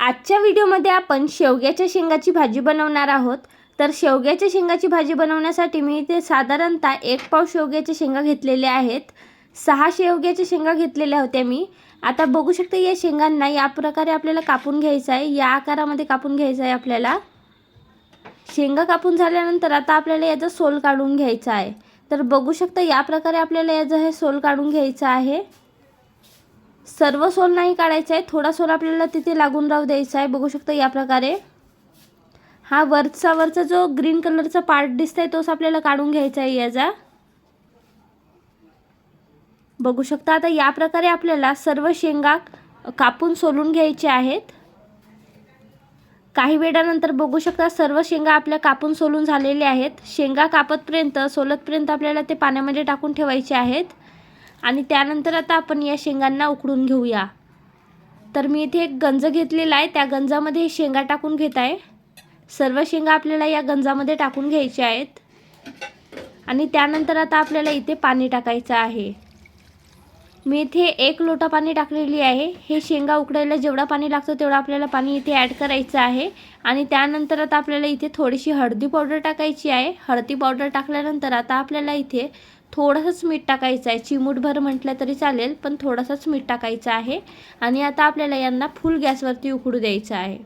आजच्या व्हिडिओमध्ये आपण शेवग्याच्या शेंगाची भाजी बनवणार आहोत. तर शेवग्याच्या शेंगाची भाजी बनवण्यासाठी मी इथे साधारणतः एक पाव शेवग्याच्या शेंगा घेतलेल्या आहेत. सहा शेवग्याच्या शेंगा घेतलेल्या होत्या मी. आता बघू शकते या शेंगांना या प्रकारे आपल्याला कापून घ्यायचं आहे. या आकारामध्ये कापून घ्यायचं आहे आपल्याला. शेंगा कापून झाल्यानंतर आता आपल्याला याचा सोल काढून घ्यायचा आहे. तर बघू शकता या प्रकारे आपल्याला याचं हे सोल काढून घ्यायचं आहे. सर्व सोल नाही काढायचा आहे थोडा सोल आपल्याला तिथे लागून राहू द्यायचा आहे. बघू शकता या प्रकारे. हा वरचा वरचा जो ग्रीन कलरचा पार्ट दिसतंय तोच आपल्याला काढून घ्यायचा आहे याचा. बघू शकता आता या प्रकारे आपल्याला सर्व शेंगा कापून सोलून घ्यायचे आहेत. काही वेळानंतर बघू शकता सर्व शेंगा आपल्या कापून सोलून झालेल्या आहेत. शेंगा कापतपर्यंत सोलतपर्यंत आपल्याला ते पाण्यामध्ये टाकून ठेवायचे आहेत. आणि त्यानंतर आता आपण या शेंगांना उकडून घेऊया. तर मी इथे एक गंज घेतलेला आहे. त्या गंजामध्ये शेंगा टाकून घेत आहे. सर्व शेंगा आपल्याला या गंजामध्ये टाकून घ्यायच्या आहेत. आणि त्यानंतर आता आपल्याला इथे पाणी टाकायचं आहे. मी इथे एक लोटा पाणी टाकलेली आहे. हे शेंगा उकडायला जेवढं पाणी लागतं तेवढं आपल्याला पाणी इथे ॲड करायचं आहे. आणि त्यानंतर आता आपल्याला इथे थोडीशी हळदी पावडर टाकायची आहे. हळदी पावडर टाकल्यानंतर आता आपल्याला इथे थोडंसंच मीठ टाकायचं आहे. चिमूटभर म्हटलं तरी चालेल पण थोडंसंच मीठ टाकायचं आहे. आणि आता आपल्याला यांना फुल गॅसवरती उकडू द्यायचं आहे.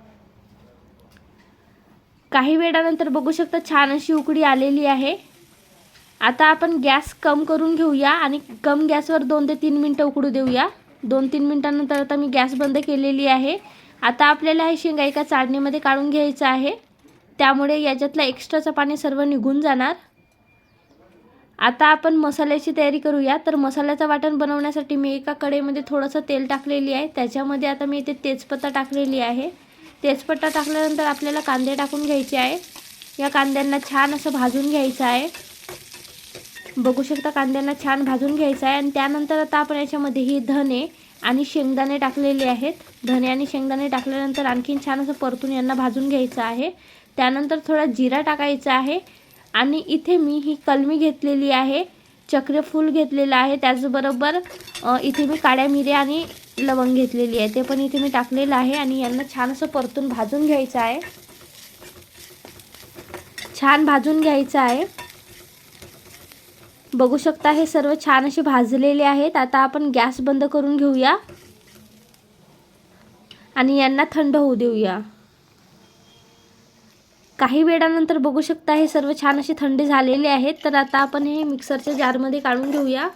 काही वेळानंतर बघू शकता छान अशी उकडी आलेली आहे. आता आपण गॅस कम करून घेऊया आणि कम गॅसवर दोन ते तीन मिनटं उकडू देऊया. दोन तीन मिनटानंतर आता मी गॅस बंद केलेली आहे. आता आपल्याला हे शेंगा एका चाळणीमध्ये काढून घ्यायचं आहे. त्यामुळे याच्यातलं एक्स्ट्राचं पाणी सर्व निघून जाणार. आता आपण मसाल्याची तयारी करूया. तर मसाल्याचं वाटण बनवण्यासाठी मी एका कडेमध्ये थोडंसं तेल टाकलेली आहे. त्याच्यामध्ये आता मी इथे तेजपत्ता टाकलेली आहे. तेजपत्ता टाकल्यानंतर आपल्याला कांदे टाकून घ्यायचे आहे. या कांद्यांना छान असं भाजून घ्यायचं आहे. बघू शकता कांद्यांना छान भाजून घ्यायचं आहे. आणि त्यानंतर आता आपण याच्यामध्ये ही धने आणि शेंगदाणे टाकलेले आहेत. धने आणि शेंगदाणे टाकल्यानंतर आणखीन छान असं परतून यांना भाजून घ्यायचं आहे. त्यानंतर थोडा जिरा टाकायचा आहे. आणि इथे मी ही कलमी घेतलेली आहे चक्रफूल घेतलेलं आहे त्याचबरोबर इथे मी काळ्या मिऱ्या आणि लवंग घेतलेली आहे. ते पण इथे मी टाकलेलं आहे आणि यांना छान असं परतून भाजून घ्यायचं आहे. छान भाजून घ्यायचं आहे. बघू शकता हे सर्व छान असे भाजलेले आहेत. आता आपण गॅस बंद करून घेऊया. आणि यांना थंड होऊ देऊया. काही वेळानंतर बघू शकता हे सर्व छान असे थंडी झालेले आहेत. तर आता आपण हे मिक्सरच्या जारमध्ये काढून घेऊया.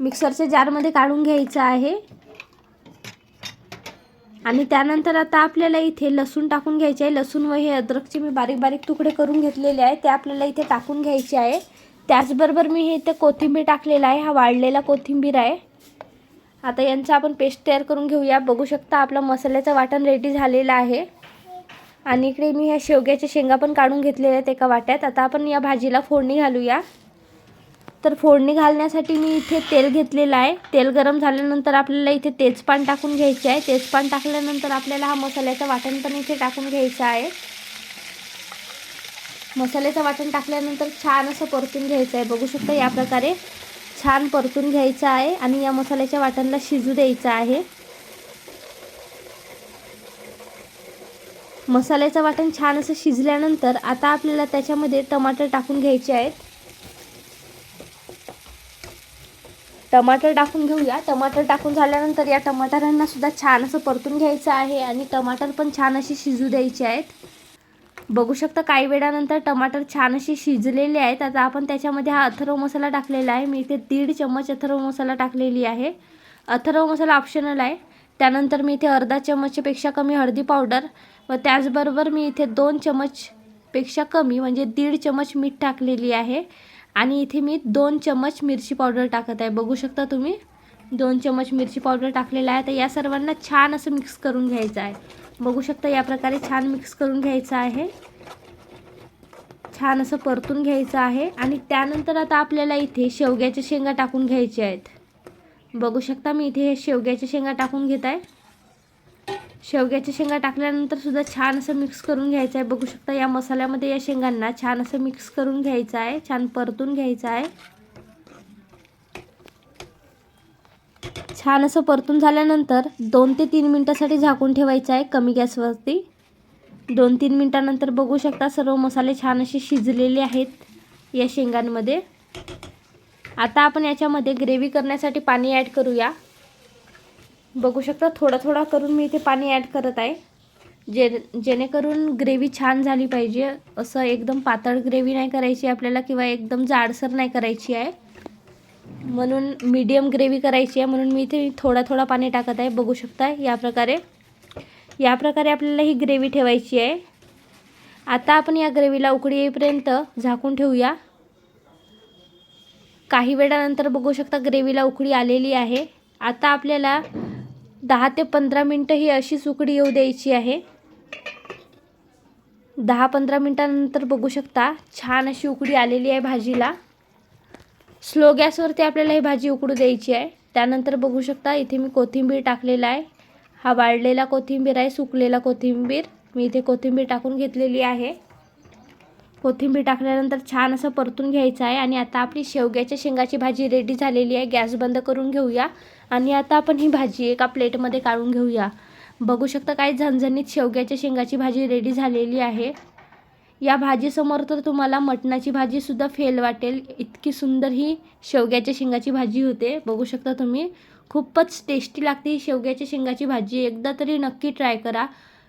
मिक्सरच्या जारमध्ये काढून घ्यायचं आहे. आणि त्यानंतर आता आपल्याला इथे लसूण टाकून घ्यायचे आहे. लसूण व हे अद्रकचे मी बारीक बारीक तुकडे करून घेतलेले आहे. ते आपल्याला इथे टाकून घ्यायचे आहे. त्याचबरोबर मी हे इथे कोथिंबीर टाकलेला आहे. हा वाळलेला कोथिंबीर आहे. आता यांचा आपण पेस्ट तयार करून घेऊया. बघू शकता आपला मसाल्याचं वाटण रेडी झालेलं आहे. आणि इकडे मी ह्या शेवग्याच्या शेंगा पण काढून घेतलेल्या आहेत एका वाट्यात. आता आपण या भाजीला फोडणी घालूया. तर फोडणी घालण्यासाठी मी इथे तेल घेतलेलं आहे. तेल गरम झाल्यानंतर आपल्याला इथे तेजपान टाकून घ्यायचे आहे. तेजपान टाकल्यानंतर आपल्याला हा मसाल्याचं वाटण पण इथे टाकून घ्यायचं आहे. मसाल्याचं वाटण टाकल्यानंतर छान असं परतून घ्यायचं आहे. बघू शकता या प्रकारे छान परतून घ्यायचं आहे आणि या मसाल्याच्या वाटणला शिजू द्यायचं आहे. मसाल्याचं वाटण छान असं शिजल्यानंतर आता आपल्याला त्याच्यामध्ये टमाटर टाकून घ्यायचे आहेत. टमाटर टाकून घेऊया. टमाटर टाकून झाल्यानंतर या टमाटरांना सुद्धा छान असं परतून घ्यायचं आहे आणि टमाटर पण छान अशी शिजू द्यायचे आहेत. बघू शकता काही वेळानंतर टमाटर छान असे शिजलेले आहेत. आता आपण त्याच्यामध्ये हा अथर्व मसाला टाकलेला आहे. मी इथे दीड चम्मच अथर्व मसाला टाकलेली आहे. अथर्व मसाला ऑप्शनल आहे. त्यानंतर मी इथे अर्धा चमचपेक्षा कमी हळदी पावडर व त्याचबरोबर मी इथे दोन चमचपेक्षा कमी म्हणजे दीड चमच मीठ टाकलेली आहे. आणि इथे मी दोन चमच मिरची पावडर टाकत आहे. बघू शकता तुम्ही? दोन चमच मिरची पावडर टाकलेला आहे. तर या सर्वांना छान असं मिक्स करून घ्यायचं आहे. बघू शकता या प्रकारे छान मिक्स करून घ्यायचं आहे. छान असं परतून घ्यायचं आहे. आणि त्यानंतर आता आपल्याला इथे शेवग्याच्या शेंगा टाकून घ्यायच्या आहेत. बघू शकता मी इथे हे शेवग्याच्या शेंगा टाकून घेत आहे. शेवग्याच्या शेंगा टाकल्यानंतर सुद्धा छान असं मिक्स करून घ्यायचं आहे. बघू शकता या मसाल्यामध्ये या शेंगांना छान असं मिक्स करून घ्यायचं आहे. छान परतून घ्यायचं आहे. छान असं परतून झाल्यानंतर दोन ते तीन मिनटासाठी झाकून ठेवायचं आहे कमी गॅसवरती. दोन तीन मिनटानंतर बघू शकता सर्व मसाले छान असे शिजलेले आहेत या शेंगांमध्ये. आता आपण याच्यामध्ये ग्रेव्ही करण्यासाठी पाणी ॲड करूया. बघू शकता थोडा थोडा करून मी इथे पाणी ॲड करत आहे. जे जेणेकरून ग्रेव्ही छान झाली पाहिजे. असं एकदम पातळ ग्रेव्ही नाही करायची आपल्याला किंवा एकदम जाडसर नाही करायची आहे. म्हणून मीडियम ग्रेव्ही करायची आहे. म्हणून मी इथे थोडा थोडा पाणी टाकत आहे. बघू शकता या प्रकारे. या प्रकारे आपल्याला ही ग्रेव्ही ठेवायची आहे. आता आपण या ग्रेव्हीला उकडी येईपर्यंत झाकून ठेवूया. काही वेळानंतर बघू शकता ग्रेव्हीला उकळी आलेली आहे. आता आपल्याला दहा ते पंधरा मिनटं ही अशीच उकळी येऊ द्यायची आहे. दहा पंधरा मिनटानंतर बघू शकता छान अशी उकळी आलेली आहे भाजीला. स्लो गॅसवरती आपल्याला ही भाजी उकडू द्यायची आहे. त्यानंतर बघू शकता इथे मी कोथिंबीर टाकलेला आहे. हा वाळलेला कोथिंबीर आहे सुकलेला कोथिंबीर. मी इथे कोथिंबीर टाकून घेतलेली आहे. कोथिंबीर टाकल्यानंतर छान असं परतून घ्यायचं आहे. आणि आता आपली शेवग्याच्या शेंगाची भाजी रेडी झालेली आहे. गॅस बंद करून घेऊया. आणि आता आपण ही भाजी एका प्लेटमध्ये काढून घेऊया. बघू शकता काय झणझणीत शेवग्याच्या शेंगाची भाजी रेडी झालेली आहे. या भाजीसमोर तर तुम्हाला मटणाची भाजीसुद्धा फेल वाटेल. इतकी सुंदर ही शेवग्याच्या शेंगाची भाजी होते. बघू शकता तुम्ही. खूपच टेस्टी लागते ही शेवग्याच्या शेंगाची भाजी. एकदा तरी नक्की ट्राय करा.